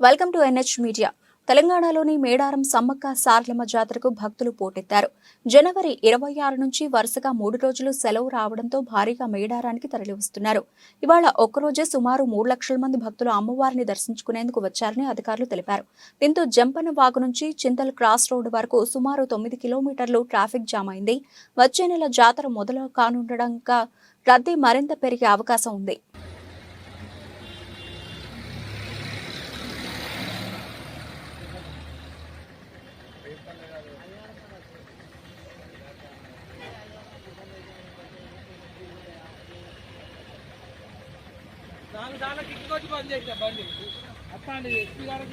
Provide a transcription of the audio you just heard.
Welcome to NH media. తెలంగాణలోని మేడారం సమ్మక్క సారలమ్మ జాతరకు భక్తులు పోటెత్తారు. జనవరి ఇరవై ఆరు నుంచి వరుసగా మూడు రోజులు సెలవు రావడంతో భారీగా మేడారానికి తరలివస్తున్నారు. ఇవాళ ఒక్కరోజే సుమారు మూడు లక్షల మంది భక్తులు అమ్మవారిని దర్శించుకునేందుకు వచ్చారని అధికారులు తెలిపారు. దీంతో జంపన వాగు నుంచి చింతల్ క్రాస్ రోడ్డు వరకు సుమారు తొమ్మిది కిలోమీటర్లు ట్రాఫిక్ జామ్ అయింది. వచ్చే నెల జాతర మొదలు కానుండడంగా రద్దీ మరింత పెరిగే అవకాశం ఉంది. దాని దాని కిక్కొచ్చి బంద్ చేసా. బండి అప్పండి ఎస్పీ గారు